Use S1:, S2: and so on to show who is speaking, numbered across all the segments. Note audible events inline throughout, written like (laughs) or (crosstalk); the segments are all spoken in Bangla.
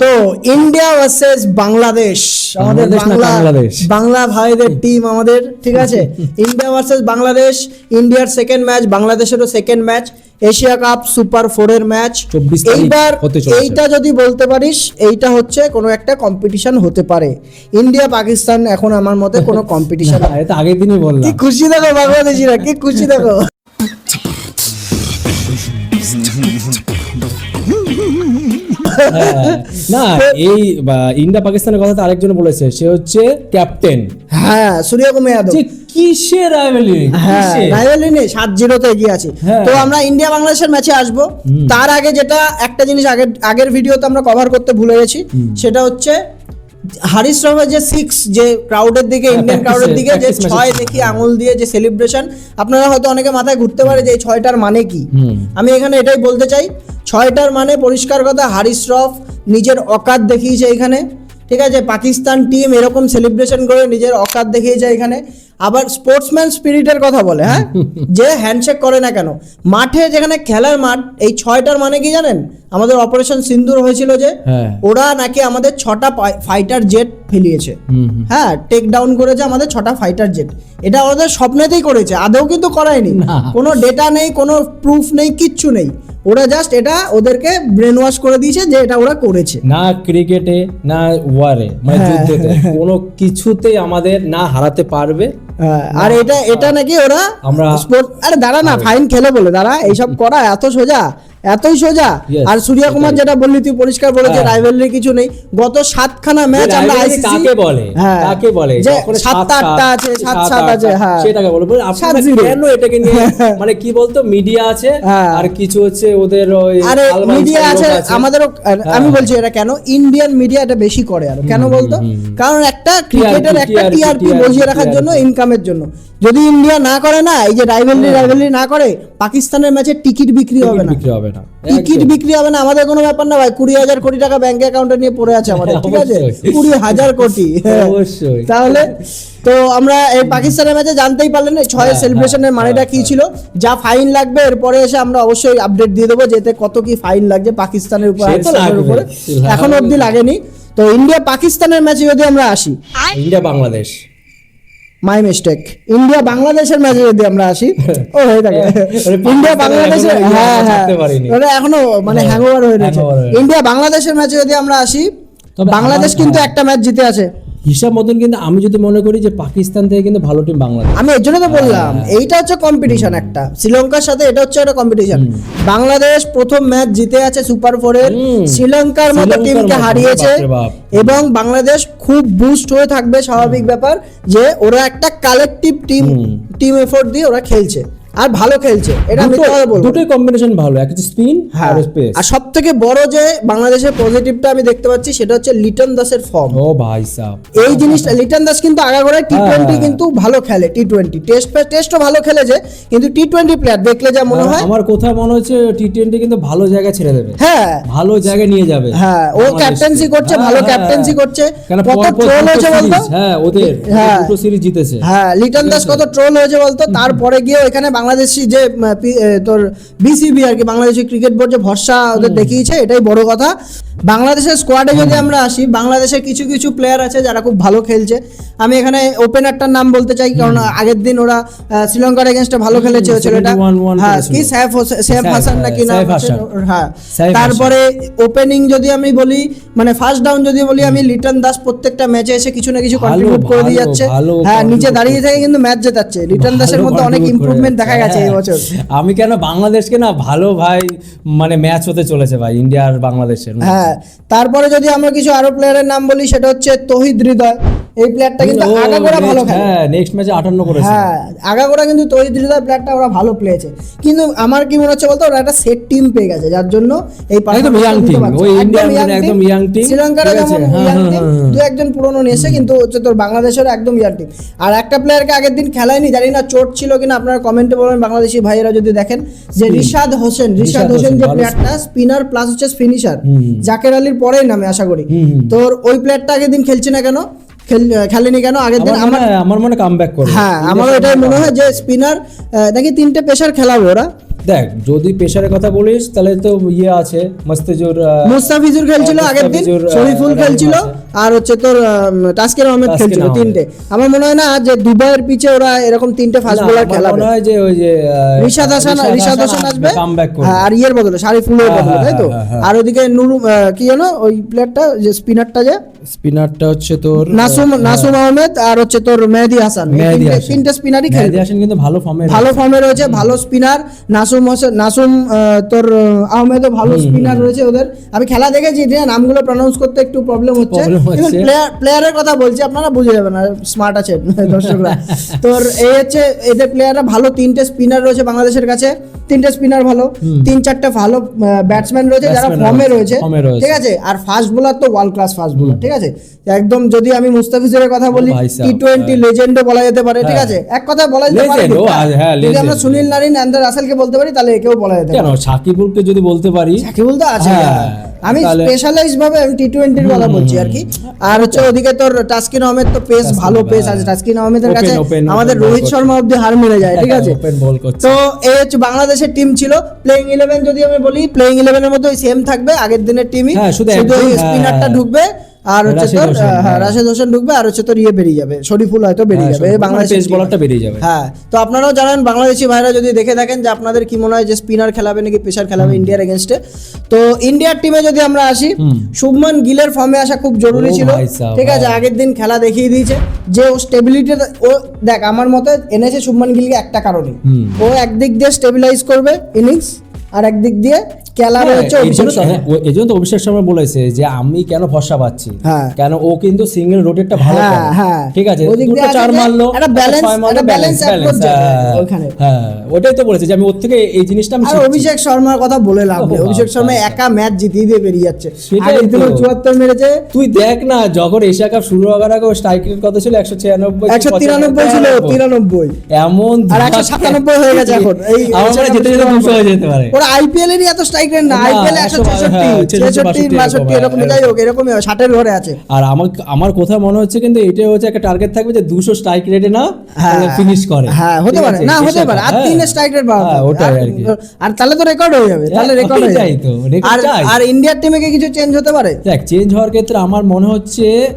S1: তো ইন্ডিয়া ভার্সেস বাংলাদেশ আমাদের
S2: বাংলাদেশ
S1: বাংলা ভাইদের টিম আমাদের ঠিক আছে? ইন্ডিয়া ভার্সেস বাংলাদেশ ইন্ডিয়ার second match বাংলাদেশেরও second match Asia cup super ফোরের ম্যাচ
S2: 24
S1: এইবার এইটা যদি বলতে পারিস এইটা হচ্ছে কোনো একটা কম্পিটিশন হতে পারে। ইন্ডিয়া পাকিস্তান এখন আমার মতে কোনো (laughs) কম্পিটিশন
S2: আগের দিনই
S1: কি খুশি দেখো বাংলাদেশিরা কি খুশি দেখো।
S2: না (laughs) এই ইন্ডিয়া পাকিস্তানের কথা তো আরেকজন বলেছে সে হচ্ছে ক্যাপ্টেন
S1: হ্যাঁ সূর্য কুমার যাদব
S2: কিসের
S1: হ্যাঁ নেই সাত জিরোতে এগিয়ে আছে।
S2: হ্যাঁ।
S1: তো আমরা ইন্ডিয়া বাংলাদেশের ম্যাচে আসব। তার আগে যেটা একটা জিনিস আগের আগের ভিডিওতে আমরা কভার করতে ভুলে গেছি সেটা হচ্ছে হারিস রফের যে সিক্স যে ক্রাউডের দিকে ইন্ডিয়ান ক্রাউডের দিকে যে। ছয় দেখি আঙুল দিয়ে যে সেলিব্রেশন আপনারা হয়তো অনেকে মাথায় ঘুরতে পারে যে এই ছয়টার মানে কি। আমি এখানে এটাই বলতে চাই ছয়টার মানে পরিষ্কার কথা হারিস রফ নিজের অকাত দেখিয়েছে এখানে। ঠিক আছে পাকিস্তান টিম এরকম সেলিব্রেশন করে নিজের অকাত দেখিয়েছে এখানে। আবার স্পোর্টসম্যান স্পিরিটের কথা বলে হ্যাঁ? (laughs) যে হ্যান্ডশেক করে না কেন? মাঠে যেখানে খেলার মাঠ এই ছয়টার মানে কি জানেন? আমাদের অপারেশন সিন্দুর হয়েছিল যে
S2: হ্যাঁ।
S1: ওরা নাকি আমাদের ছটা ফাইটার জেট ফেলিয়েছে। হ্যাঁ টেক ডাউন করেছে আমাদের ছটা ফাইটার জেট এটা ওদের স্বপ্নেতেই করেছে আদৌ কিন্তু করায়নি। কোনো ডেটা নেই কোনো প্রুফ নেই কিচ্ছু নেই। ওরা জাস্ট এটা ওদেরকে ব্রেন ওয়াশ করে দিয়েছে যে এটা ওরা করেছে।
S2: না ক্রিকেটে না ওয়ারে মানে
S1: হ্যাঁ।
S2: যুদ্ধেতে। কোনো কিছুতে আমাদের না হারাতে পারবে।
S1: হ্যাঁ, আর এটা এটা নাকি ওরা
S2: আমরা-
S1: স্পোর্ট আরে দাঁড়া না ফাইন খেলে বলে দাঁড়া এইসব করা এত সোজা। এতই সোজা? আর সূর্য কুমার যেটা বললি তুই পরিষ্কার বলে যে। রাইভেলরি কিছু নেই। গত সাতখানা ম্যাচ আমরা আইসিসি
S2: কাকে বলে?
S1: হ্যাঁ।
S2: কাকে বলে?
S1: যে সাতটা
S2: সাত
S1: আটটা আছে সাত
S2: সাত
S1: আছে হ্যাঁ।
S2: সেটাকে বলে। বলে আপনারা কেন এটাকে নিয়ে (laughs) মানে কি বলতো মিডিয়া আছে
S1: হ্যাঁ।
S2: আর কিছু হচ্ছে ওদের ওই
S1: আরে মিডিয়া আছে আমাদেরও আমি
S2: হ্যাঁ।
S1: বলছি এটা কেন? ইন্ডিয়ান মিডিয়া এটা বেশি করে আর। কেন বলতো? কারণ একটা ক্রিকেটের একটা টিআরপি বসিয়ে রাখার জন্য ইনকামের জন্য। যদি ইন্ডিয়া না করে না এই যে রাইভেলরি। রাইভেলরি না করে পাকিস্তানের ম্যাচে টিকিট বিক্রি হবে না।
S2: হবে না।
S1: টিকিট বিক্রি হবে না? আমাদের কোনো ব্যাপার না ভাই। কুড়ি হাজার কোটি টাকা ব্যাংক অ্যাকাউন্টে নিয়ে পড়ে আছে আমাদের ঠিক আছে? কুড়ি হাজার কোটি। হ্যাঁ।
S2: অবশ্যই।
S1: তাহলে তো আমরা এই পাকিস্তানের ম্যাচে জানতেই পারলেন ছয়
S2: হ্যাঁ,
S1: সেলিব্রেশনের
S2: হ্যাঁ,
S1: মানেটা
S2: হ্যাঁ,
S1: কি ছিল? যা ফাইন লাগবে এরপরে এসে আমরা অবশ্যই আপডেট দিয়ে দেবো যেতে কত কি ফাইন লাগছে পাকিস্তানের উপর। এখন অবধি লাগেনি। তো ইন্ডিয়া পাকিস্তানের ম্যাচে যদি আমরা আসি।
S2: India Bangladesh
S1: my mistake India বাংলাদেশের ম্যাচে যদি আমরা আসি (laughs) ও হয়ে থাকে। ইন্ডিয়া
S2: পাকিস্তানের
S1: বাংলাদেশের হ্যাঁ হ্যাঁ। ওটা এখনও মানে
S2: হ্যাঁ,
S1: হ্যাংওভার হয়ে রয়েছে। ইন্ডিয়া বাংলাদেশের ম্যাচে যদি আমরা আসি বাংলাদেশ কিন্তু
S2: হ্যাঁ।
S1: একটা ম্যাচ জিতে আছে।
S2: হিসাব মতন কিন্তু আমি যদি মনে করি যে পাকিস্তান থেকে কিন্তু ভালো টিম বাংলাদেশ।
S1: আমি এর জন্য তো বললাম
S2: হ্যাঁ।
S1: এইটা হচ্ছে কম্পিটিশন একটা। শ্রীলঙ্কার সাথে এটা হচ্ছে একটা কম্পিটিশন বাংলাদেশ প্রথম ম্যাচ জিতে আছে সুপার
S2: হুম।
S1: শ্রীলঙ্কার মতো টিমকে হারিয়েছে। এবং বাংলাদেশ খুব বুস্ট হয়ে থাকবে স্বাভাবিক ব্যাপার যে ওরা একটা কালেকটিভ টিম টিম এফোর্ট দিয়ে ওরা খেলছে। আর ভালো খেলছে এটা আমি কথা বলব
S2: দুটোই কম্বিনেশন ভালো একটা হচ্ছে স্পিন
S1: হ্যাঁ।
S2: আর স্পেস
S1: আর সব থেকে বড় যে বাংলাদেশের পজিটিভটা আমি দেখতে পাচ্ছি সেটা হচ্ছে লিটন দাসের ফর্ম
S2: ও ভাই সাহ
S1: এই জিনিসটা লিটন দাস কিন্তু আগাগোড়ায় টি টোয়েন্টি
S2: হ্যাঁ।
S1: কিন্তু ভালো খেলে টি টোয়েন্টি টেস্ট টেস্টও ভালো খেলেছে কিন্তু টি টোয়েন্টি প্লেয়ার দেখলে যা মনে হয়
S2: আমার কোথাও মনে হচ্ছে টি টোয়েন্টি কিন্তু ভালো জায়গায় ছেড়ে দেবে।
S1: হ্যাঁ।
S2: ভালো জায়গায় নিয়ে যাবে।
S1: হ্যাঁ ও। ক্যাপ্টেন্সি করছে
S2: হ্যাঁ,
S1: ভালো
S2: হ্যাঁ,
S1: ক্যাপ্টেন্সি
S2: হ্যাঁ।
S1: করছে কত ট্রোল হয়েছে বলতো?
S2: হ্যাঁ ওদের
S1: হ্যাঁ।
S2: দুটো সিরিজ জিতেছে।
S1: হ্যাঁ লিটন দাস কত ট্রোল হয়েছে বলতো? তারপরে গিয়ে এখানে বাংলাদেশি যে তোর বিসিবি আর কি বাংলাদেশি ক্রিকেট বোর্ড যে ভরসা ওদের দেখিয়েছে এটাই বড় কথা। বাংলাদেশের স্কোয়াডে যদি আমরা আসি বাংলাদেশের কিছু কিছু প্লেয়ার আছে যারা খুব ভালো খেলছে। আমি এখানে ওপেনারটার নাম বলতে চাই কারণ আগের দিন ওরা শ্রীলঙ্কার এগেনস্টে ভালো খেলেছে ওই ছেলেটা হ্যাঁ কি সাইফ সাইফ হাসান
S2: হ্যাঁ,
S1: নাকি নাম আছে? হ্যাঁ। তারপরে ওপেনিং যদি আমি বলি মানে ফার্স্ট ডাউন যদি বলি আমি লিটন দাস প্রত্যেকটা ম্যাচে এসে কিছু না কিছু কন্ট্রিবিউট করে দিয়ে যাচ্ছে। হ্যাঁ নিচে দাঁড়িয়ে থেকে কিন্তু ম্যাচ জেতাচ্ছে। লিটন দাসের মধ্যে অনেক ইমপ্রুভমেন্ট দেখা
S2: যাচ্ছে।
S1: গেছে এই
S2: হ্যাঁ।
S1: বছর
S2: আমি কেন বাংলাদেশকে না ভালো ভাই মানে ম্যাচ হতে চলেছে ভাই ইন্ডিয়া আর বাংলাদেশের
S1: হ্যাঁ তারপরে যদি আমরা কিছু আরও প্লেয়ারের নাম বলি সেটা হচ্ছে তহিদ হৃদয় এই প্লেয়ারটা কিন্তু আগাগোড়া ভালো খেলে।
S2: হ্যাঁ নেক্সট ম্যাচে আটান্ন করেছে।
S1: হ্যাঁ আগাগোড়া কিন্তু তহিদ হৃদয় প্লেয়ারটা ওরা ভালো প্লেয়েছে কিন্তু আমার কি মনে হচ্ছে বলতো ওরা একটা সেট টিম পেয়ে গেছে যার জন্য এই
S2: একদম
S1: performance
S2: young
S1: টা দিতে
S2: team,
S1: পারছে।
S2: ওই মানে একদম young team,
S1: শ্রীলঙ্কার যেমন
S2: হ্যাঁ, হ্যাঁ।
S1: দু একজন পুরনো এসে কিন্তু হচ্ছে তোর বাংলাদেশের একদম ইয়ার টিম আর একটা প্লেয়ারকে আগের দিন খেলায়নি জানি না চোট ছিল কিনা আপনারা কমেন্টে বলবেন বাংলাদেশি ভাইয়েরা যদি দেখেন। যে রিশাদ হোসেন রিশাদ হোসেন যে প্লেয়ারটা স্পিনার প্লাস হচ্ছে ফিনিশার। জাকের আলীর পরেই নামে আশা করি। তোর ওই প্লেয়ারটা আগের দিন খেলছে না কেন? খেলেনি কেন? আগের দিন
S2: আমার
S1: আমার
S2: মনে কাম ব্যাক করবে।
S1: হ্যাঁ আমারও এটাই মনে হয় যে স্পিনার নাকি তিনটে পেশার খেলাবে ওরা?
S2: দেখ যদি পেশারের কথা বলিস তাহলে তো ইয়ে আছে মস্তিজুর
S1: মুস্তাফিজুর খেলছিল
S2: হ্যাঁ,
S1: আগের দিন শরীফুল খেলছিল আর হচ্ছে তোর আম, তাসকির আহমেদ খেলছিল তিনটে। আমার মনে হয় না যে দুবাইয়ের পিছে ওরা এরকম তিনটে ফাস্ট বোলার খেলাবে
S2: মনে হয় যে ওই যে
S1: রিশাদ হাসান রিশাদ হাসান আসবে হ্যাঁ, আর ইয়ের বদলে শারিফুলের
S2: হ্যাঁ,
S1: বদলে তাই তো? আর ওদিকে নুরু কি জানো ওই প্লেয়ারটা যে স্পিনারটা যে
S2: স্পিনারটা হচ্ছে তোর
S1: নাসুম নাসুম আহমেদ আর হচ্ছে তোর মেহেদি হাসান।
S2: মেহেদী
S1: তিনটে-
S2: হাসান।
S1: তিনটে স্পিনারই খেলবে।
S2: মেহেদী হাসান কিন্তু ভালো ফর্মে
S1: ভালো ফর্মে রয়েছে ভালো স্পিনার নাসুম হোসেন নাসুম তোর আহ, আহমেদও ভালো স্পিনার রয়েছে ওদের। আমি খেলা দেখেছি যে নামগুলো প্রনাউন্স করতে একটু প্রবলেম হচ্ছে। প্লেয়ার প্লেয়ারের কথা বলছি আপনারা বুঝে যাবেন আর স্মার্ট আছে দর্শকরা। তোর এই হচ্ছে এদের প্লেয়াররা ভালো তিনটে স্পিনার রয়েছে বাংলাদেশের কাছে। তিনটে স্পিনার ভালো। তিন চারটে ভালো ব্যাটসম্যান রয়েছে যারা ফর্মে
S2: রয়েছে।
S1: ঠিক আছে? আর ফাস্ট বোলার তো ওয়ার্ল্ড ক্লাস ফাস্ট বোলার ঠিক আছে? একদম যদি আমি মুস্তাফিজের কথা বলি টি টোয়েন্টি লেজেন্ডও বলা যেতে পারে ঠিক
S2: হ্যাঁ।
S1: আছে? এক কথা বলা যেতে পারে
S2: হ্যাঁ,
S1: যদি আমরা সুনীল নারিন অ্যান্ডার রাসেলকে বলতে পারি তাহলে একেও বলা যেতে পারে।
S2: সাকিবুলকে যদি বলতে পারি
S1: সাকিবুল তো আছে
S2: হ্যাঁ,
S1: আমি স্পেশালাইজ ভাবে আমি টি টোয়েন্টির কথা বলছি আর কি। আর হচ্ছে ওদিকে তোর টাস্কিন আহমেদ তো পেস ভালো পেস। আছে। টাস্কিন আহমেদের কাছে আমাদের রোহিত শর্মা অব্দি হার মেরে যায় ঠিক আছে? তো এই হচ্ছে বাংলাদেশের টিম ছিল। প্লেইং ইলেভেন যদি আমি বলি প্লেইং ইলেভেনের মধ্যে সেম থাকবে আগের দিনের টিমই
S2: শুধু
S1: স্পিনারটা ঢুকবে। আর হচ্ছে তোর হ্যাঁ
S2: হ্যাঁ।
S1: রাশেদ হোসেন ঢুকবে আর হচ্ছে তোর ইয়ে বেরিয়ে যাবে শরীফুল হয়তো বেরিয়ে
S2: হ্যাঁ,
S1: যাবে
S2: পেস
S1: team
S2: বলারটা বেরিয়ে যাবে।
S1: হ্যাঁ তো আপনারাও জানেন বাংলাদেশি ভাইরা যদি দেখে থাকেন যে আপনাদের কি মনে হয় যে স্পিনার খেলাবে নাকি পেসার খেলাবে ইন্ডিয়ার এগেনস্টে তো ইন্ডিয়ার টিমে যদি আমরা আসি শুভমান গিলের ফর্মে আসা খুব জরুরি ছিল ঠিক আছে। আগের দিন খেলা দেখিয়ে দিয়েছে যে ও স্টেবিলিটি ও দেখ আমার মতে এনেছে শুভমান গিলকে একটা কারণে ও একদিক দিয়ে স্টেবিলাইজ করবে ইনিংস আর একদিক দিয়ে খেলা রয়েছে
S2: হ্যাঁ, এই
S1: অভিষেক
S2: জন্য- হ্যাঁ, তো অভিষেক শর্মা বলেছে যে আমি কেন ভরসা পাচ্ছি?
S1: হ্যাঁ।
S2: কেন ও কিন্তু সিঙ্গেল রোটেটটা ভালো
S1: হ্যাঁ। হ্যাঁ।
S2: ঠিক আছে দুটো চার মারলো
S1: একটা
S2: মারলো,
S1: একটা
S2: হ্যাঁ,
S1: ওখানে।
S2: হ্যাঁ ওটাই তো বলেছে যে আমি ওর থেকে এই জিনিসটা আমি
S1: অভিষেক শর্মার কথা বলে লাভ নেই। অভিষেক শর্মা একা ম্যাচ জিতিয়ে দিয়ে বেরিয়ে যাচ্ছে। আগের দিনও
S2: তো।
S1: চুয়াত্তর মেরেছে।
S2: তুই দেখ না যখন এশিয়া কাপ শুরু হওয়ার আগে স্ট্রাইক রেট কত ছিল? একশো ছিয়ানব্বই
S1: একশো তিরানব্বই ছিল তিরানব্বই।
S2: এমন
S1: আর একশো সাতানব্বই হয়ে গেছে এখন। এই
S2: আমার মনে হয় যেতে যেতে দুশো হয়ে যেতে পারে।
S1: ওরা আইপিএল এরই এত স্ট্রাইক রেট না। আইপিএল
S2: হ্যাঁ, এরকম,
S1: যাই হোক এরকমই হয়, ষাটের ঘরে আছে।
S2: আর আমার আমার কথা মনে হচ্ছে কিন্তু এটাই হচ্ছে একটা টার্গেট থাকবে যে দুশো স্ট্রাইক রেটে না
S1: হ্যাঁ।
S2: ফিনিশ করে।
S1: হ্যাঁ হতে পারে। না হতে পারে। আর তিন
S2: হ্যাঁ।
S1: স্ট্রাইক রেট বাড়াতে
S2: হ্যাঁ। ওটাই
S1: আর-
S2: কি।
S1: আর তাহলে তো রেকর্ড হয়ে যাবে। তাহলে
S2: হ্যাঁ,
S1: রেকর্ড হয়ে যাবে।
S2: তো,
S1: আর আর ইন্ডিয়ার টিমে কি কিছু চেঞ্জ হতে পারে?
S2: দেখ চেঞ্জ হওয়ার ক্ষেত্রে আমার মনে হচ্ছে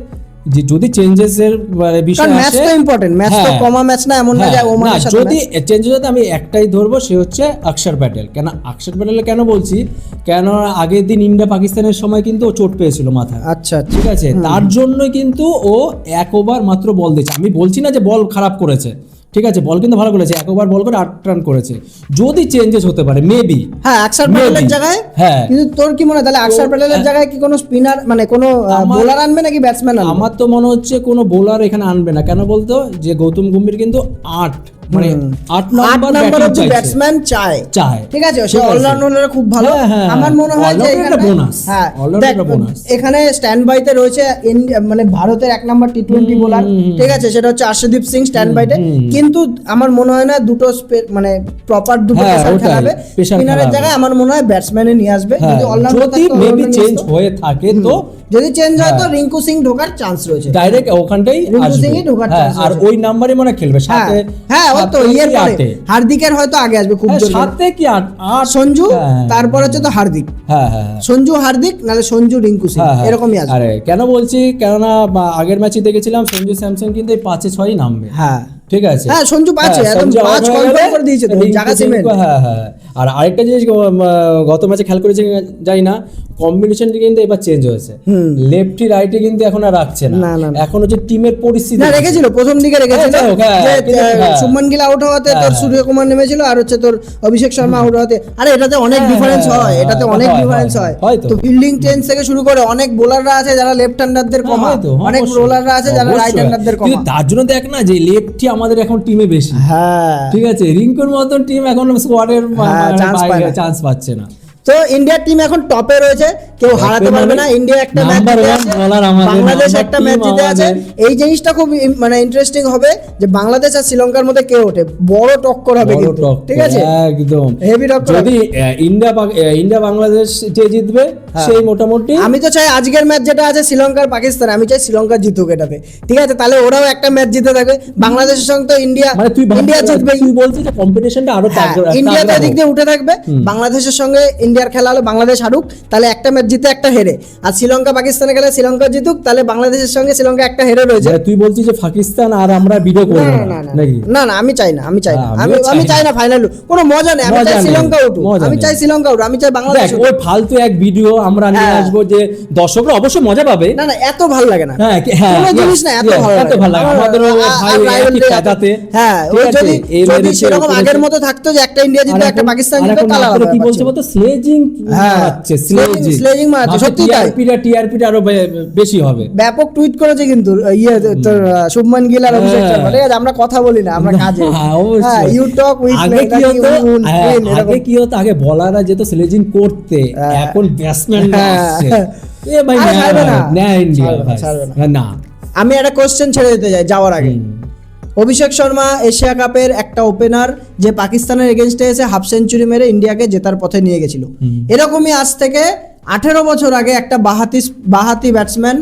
S2: যে যদি চেঞ্জেসের মানে বিষয়
S1: ম্যাচ
S2: আসে
S1: তো ইম্পর্টেন্ট ম্যাচ তো। কমা ম্যাচ না এমন না যে
S2: হ্যাঁ,
S1: ওমানের সাথে
S2: যদি
S1: match।
S2: চেঞ্জ হতে আমি একটাই ধরবো সে হচ্ছে অক্ষর প্যাটেল। কেন অক্ষর প্যাটেল কেন বলছি? কেন আগের দিন ইন্ডিয়া পাকিস্তানের সময় কিন্তু ও চোট পেয়েছিল মাথায়।
S1: আচ্ছা আচ্ছা।
S2: ঠিক আছে? তার জন্য কিন্তু ও এক ওভার মাত্র বল দিয়েছে আমি বলছি না যে বল খারাপ করেছে। ঠিক আছে বল কিন্তু ভালো করেছে একবার ওভার বল করে আট রান করেছে। যদি চেঞ্জেস হতে পারে মেবি
S1: হ্যাঁ অক্ষর প্যাটেলের জায়গায়?
S2: হ্যাঁ।
S1: কিন্তু তোর কি মনে হয় তাহলে অক্ষর প্যাটেলের জায়গায় কি কোনো স্পিনার মানে কোনো বোলার আনবে নাকি ব্যাটসম্যান আনবে?
S2: আমার তো মনে হচ্ছে কোনো বোলার এখানে আনবে না। কেন বলতো? যে গৌতম গম্ভীর কিন্তু আট মানে আট নাম্বার
S1: নাম্বার ব্যাটসম্যান চায়।
S2: চায়।
S1: ঠিক আছে? সে খুব ভালো।
S2: হ্যাঁ, হ্যাঁ,
S1: আমার
S2: হ্যাঁ।
S1: মনে হয় যে এখানে
S2: bonus।
S1: হ্যাঁ। এখানে স্ট্যান্ড বাইতে রয়েছে মানে ভারতের এক নম্বর টি টোয়েন্টি বোলার ঠিক আছে? সেটা হচ্ছে আর্শদীপ সিং স্ট্যান্ড বাইতে কিন্তু আমার মনে হয় না দুটো মানে প্রপার দুটো খেলাবে। স্পিনারের জায়গায় আমার মনে হয় ব্যাটসম্যানে নিয়ে আসবে। যদি অলরাউন্ডার
S2: মেবি চেঞ্জ হয়ে থাকে তো
S1: যদি চেঞ্জ হয় তো। রিঙ্কু সিং ঢোকার চান্স রয়েছে।
S2: ডাইরেক্ট ওখানটাই
S1: রিঙ্কু সিংই ঢোকার chance
S2: আর ওই নাম্বারই মনে খেলবে। সাথে
S1: হ্যাঁ ওই তো
S2: সাতে
S1: ইয়ের পরে? হার্দিকের হয়তো আগে আসবে খুব
S2: হ্যাঁ,
S1: জোর
S2: সাতে কি আট?
S1: সঞ্জু
S2: হ্যাঁ,
S1: তারপর হচ্ছে তো হার্দিক।
S2: হ্যাঁ হ্যাঁ হ্যাঁ।
S1: সঞ্জু হার্দিক নাহলে সঞ্জু রিঙ্কু সিং
S2: হ্যাঁ, হ্যাঁ।
S1: এরকমই আসবে।
S2: আরে কেন বলছি? কেননা আগের ম্যাচে দেখেছিলাম সঞ্জু স্যামসন কিন্তু এই পাঁচে ছয়ই নামবে।
S1: হ্যাঁ।
S2: ঠিক আছে?
S1: হ্যাঁ, সঞ্জু পাঁচে,
S2: হ্যাঁ,
S1: একদম পাঁচ
S2: হয়ে গেলে
S1: করে দিয়েছে তো,
S2: সিং-
S1: সিমেন্ট।
S2: হ্যাঁ হ্যাঁ আর আরেকটা জিনিস গত ম্যাচে খেয়াল করেছে না কম্বিনেশনটি কিন্তু এবার চেঞ্জ হয়েছে। লেফটি রাইটে কিন্তু এখন আর রাখছে না। এখন হচ্ছে টিমের পরিস্থিতি
S1: না রেখেছিল প্রথম দিকে রেখেছিল।
S2: হ্যাঁ, হ্যাঁ, হ্যাঁ।
S1: গিল আউট হওয়াতে তোর
S2: হ্যাঁ,
S1: সূর্যকুমার নেমেছিল আর হচ্ছে তোর অভিষেক শর্মা আউট হওয়াতে। আরে এটাতে অনেক
S2: হ্যাঁ,
S1: ডিফারেন্স
S2: হ্যাঁ,
S1: হয় এটাতে
S2: হ্যাঁ,
S1: অনেক ডিফারেন্স
S2: হয়,
S1: হয়।
S2: হয় তো।
S1: ফিল্ডিং চেঞ্জ থেকে শুরু করে অনেক বোলাররা আছে যারা লেফট হ্যান্ডারদের
S2: হ্যাঁ,
S1: কমা অনেক বোলাররা আছে যারা রাইট। হ্যান্ডারদের কমা।
S2: তার জন্য দেখ না যে লেফটি আমাদের এখন টিমে বেশি।
S1: হ্যাঁ।
S2: ঠিক আছে? রিঙ্কুর মতন টিম এখন স্কোয়াডের
S1: হ্যাঁ।
S2: চান্স পাচ্ছে না।
S1: তো ইন্ডিয়ার টিম এখন টপে রয়েছে। কেউ হারাতে পারবে
S2: মানে
S1: না। ইন্ডিয়া একটা ম্যাচ জিতে আছে। বাংলাদেশ একটা ম্যাচ জিতে আছে। এই জিনিসটা খুব মানে ইন্টারেস্টিং হবে যে বাংলাদেশ আর শ্রীলঙ্কার মধ্যে কে ওঠে? বড় টক্কর হবে কিন্তু ঠিক আছে?
S2: একদম।
S1: Heavy টক্কর
S2: যদি ইন্ডিয়া ইন্ডিয়া বাংলাদেশ যে জিতবে
S1: হ্যাঁ।
S2: সেই মোটামুটি
S1: আমি তো চাই আজকের ম্যাচ যেটা আছে শ্রীলঙ্কার পাকিস্তান আমি চাই শ্রীলঙ্কা জিতুক এটাতে। ঠিক আছে? তাহলে ওরাও একটা ম্যাচ জিতে থাকবে। বাংলাদেশের সঙ্গে তো ইন্ডিয়া
S2: মানে তুই
S1: ইন্ডিয়া জিতবে
S2: তুই বলছিস যে কম্পিটিশনটা আরও
S1: ইন্ডিয়া তো এদিক দিয়ে উঠে থাকবে। বাংলাদেশের সঙ্গে ইন্ডিয়ার খেলা হলে বাংলাদেশ হারুক তাহলে একটা ম্যাচ জিতে একটা হেরে। আর শ্রীলঙ্কা পাকিস্তানে গেলে শ্রীলঙ্কা জিতুক তাহলে বাংলাদেশের সঙ্গে শ্রীলঙ্কা একটা হেরে রয়েছে।
S2: মানে তুই বলছিস যে পাকিস্তান আর আমরা ভিডিও করব
S1: না
S2: না
S1: না, আমি চাই না আমি চাই না।
S2: হ্যাঁ,
S1: আমি আমি
S2: চাই
S1: না। ফাইনাল কোনো মজা নেই আমি চাই শ্রীলঙ্কা উঠুক। আমি চাই শ্রীলঙ্কা উঠুক আমি চাই বাংলাদেশ
S2: ওই ফালতু এক ভিডিও আমরা নিয়ে
S1: হ্যাঁ।
S2: আসব যে দর্শকরা অবশ্যই মজা পাবে।
S1: না না এত ভালো লাগে না।
S2: হ্যাঁ, হ্যাঁ,
S1: কোনো জিনিস না এত ভালো
S2: এত ভালো লাগে। আমাদেরও ভাই খেতাতে।
S1: হ্যাঁ ওই যদি যদি সেরকম আগের মতো থাকতো যে একটা ইন্ডিয়া জিতবে একটা পাকিস্তান
S2: আর
S1: তাহলে
S2: কি বলছে। বলতো? স্লেজিং
S1: হ্যাঁ,
S2: স্লেজিং
S1: sledging মারাচ্ছে, সত্যি তাই।
S2: টিআরপিটা টিআরপিটা আরও বেশি হবে।
S1: ব্যাপক টুইট করেছে কিন্তু ইয়ে তোর শুভমান গিল আর অভিষেক
S2: হ্যাঁ।
S1: শর্মা ঠিক আছে আমরা কথা বলি না আমরা কাজে। (laughs)
S2: হ্যাঁ,
S1: ইউ টক উইথ
S2: আগে কি হতো? হ্যাঁ, আগে কি হতো? আগে বলাররা যেত স্লেজিং করতে
S1: হ্যাঁ।
S2: এখন ব্যাটসম্যান
S1: হ্যাঁ।
S2: আসছে। এ ভাই
S1: ছাড়বে না।
S2: না
S1: আমি একটা কোশ্চেন ছেড়ে দিতে যাই যাওয়ার আগে। অভিষেক শর্মা এশিয়া কাপের একটা ওপেনার যে পাকিস্তানের এগেনস্টে এসে হাফ সেঞ্চুরি মেরে ইন্ডিয়াকে জেতার পথে নিয়ে গেছিল। এরকমই আজ থেকে আঠেরো বছর আগে একটা বাহাতি বাহাতি ব্যাটসম্যান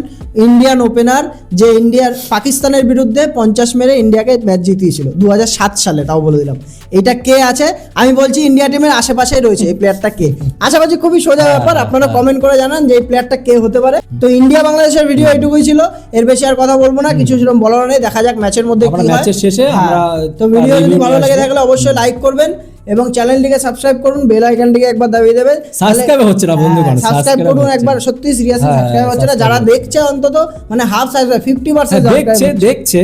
S1: ইন্ডিয়ান ওপেনার যে ইন্ডিয়ার পাকিস্তানের বিরুদ্ধে পঞ্চাশ মেরে ইন্ডিয়াকে ম্যাচ জিতিয়েছিল দু সালে তাও বলে দিলাম। এটা কে আছে? আমি বলছি ইন্ডিয়া টিমের আশেপাশেই রয়েছে এই প্লেয়ারটা কে? আশেপাশে খুবই সোজা ব্যাপার আপনারা কমেন্ট করে জানান যে এই প্লেয়ারটা কে হতে পারে। তো ইন্ডিয়া বাংলাদেশের ভিডিও এইটুকুই ছিল এর বেশি আর কথা বলব না কিছু সেরকম বলার নেই দেখা যাক ম্যাচের মধ্যে কি হয়।
S2: শেষে
S1: হ্যাঁ, তো ভিডিও যদি ভালো লাগে। থাকলে অবশ্যই লাইক করবেন। এবং চ্যানেলটিকে সাবস্ক্রাইব করুন বেল আইকনটিকে একবার দাবিয়ে দেবেন।
S2: সাবস্ক্রাইব হচ্ছে না, বন্ধুগণ,
S1: সাবস্ক্রাইব করুন একবার সত্যি সিরিয়াসলি
S2: হ্যাঁ,
S1: সাবস্ক্রাইব হচ্ছে না। যারা দেখছে অন্তত মানে হাফ সাবস্ক্রাইব ফিফটি
S2: হ্যাঁ,
S1: পার্সেন্ট
S2: দেখছে দেখছে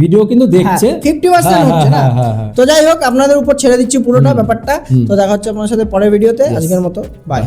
S2: ভিডিও কিন্তু দেখছে।
S1: ফিফটি পার্সেন্ট
S2: হ্যাঁ,
S1: হচ্ছে না।
S2: হ্যাঁ, হ্যাঁ, হ্যাঁ।
S1: তো যাই হোক আপনাদের উপর ছেড়ে দিচ্ছি পুরোটা ব্যাপারটা। তো দেখা হচ্ছে আপনার সাথে পরের ভিডিওতে আজকের মতো বাই